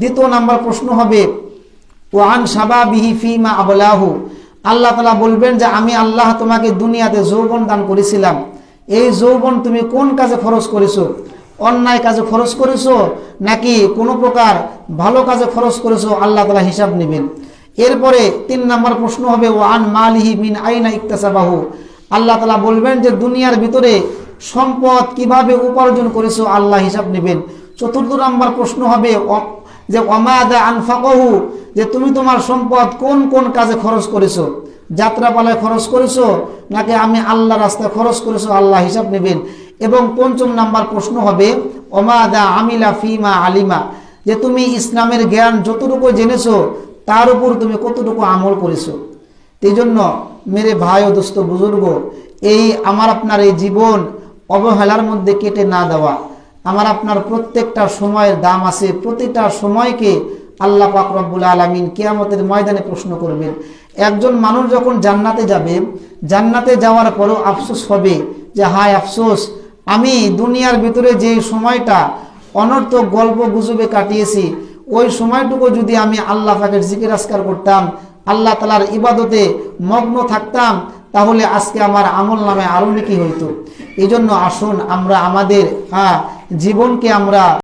দ্বিতীয় নাম্বার প্রশ্ন হবে, ওয়ান সাবাবিহি ফিমা আবলাহু? আল্লাহ তালা বলবেন যে, আমি আল্লাহ তোমাকে দুনিয়াতে যৌবন দান করেছিলাম। এই যৌবন তুমি কোন কাজে খরচ করেছ? অন্যায় কাজে খরচ করেছ? নাকি কোনো প্রকার ভালো কাজে খরচ করেছ? আল্লাহ তালা হিসাব নেবেন। এরপরে তিন নম্বর প্রশ্ন হবে, ওয়ান মালিহি মিন আইনা ইকতাসাবাহু? আল্লাহ তালা বলবেন যে, দুনিয়ার ভিতরে সম্পদ কীভাবে উপার্জন করেছ? আল্লাহ হিসাব নেবেন। চতুর্থ নম্বর প্রশ্ন হবে যে অমাদা আনফাকহু, যে তুমি তোমার সম্পদ কোন কোন কাজে খরচ করেছ? যাত্রাপালায় খরচ করেছ? নাকি আমি আল্লাহ রাস্তায় খরচ করেছ, আল্লাহ হিসাব নেবেন? এবং পঞ্চম নাম্বার প্রশ্ন হবে অমাদা আমিলা ফিমা আলিমা, যে তুমি ইসলামের জ্ঞান যতটুকু জেনেছো, তার উপর তুমি কতটুকু আমল করেছ? এই জন্য মেরে ভাই ও দোস্ত বুজুর্গ, এই আমার আপনার এই জীবন অবহেলার মধ্যে কেটে না দেওয়া। আমার আপনার প্রত্যেকটা সময়ের দাম আছে, প্রতিটা সময়কে আল্লাহ পাক রব্বুল আলমিন কেয়ামতের ময়দানে প্রশ্ন করবেন। একজন মানুষ যখন জান্নাতে যাবে, জান্নাতে যাওয়ার পরও আফসোস হবে যে, হায় আফসোস, আমি দুনিয়ার ভিতরে যে সময়টা অনর্থক গল্প গুজবে কাটিয়েছি, ওই সময়টুকু যদি আমি আল্লাহ পাকের জিকির করতাম, আল্লাহ তালার ইবাদতে মগ্ন থাকতাম, তাহলে আজকে আমার আমল নামে আরও নাকি হইতো। এই জন্য আসুন আমরা আমাদের হ্যাঁ জীবনকে আমরা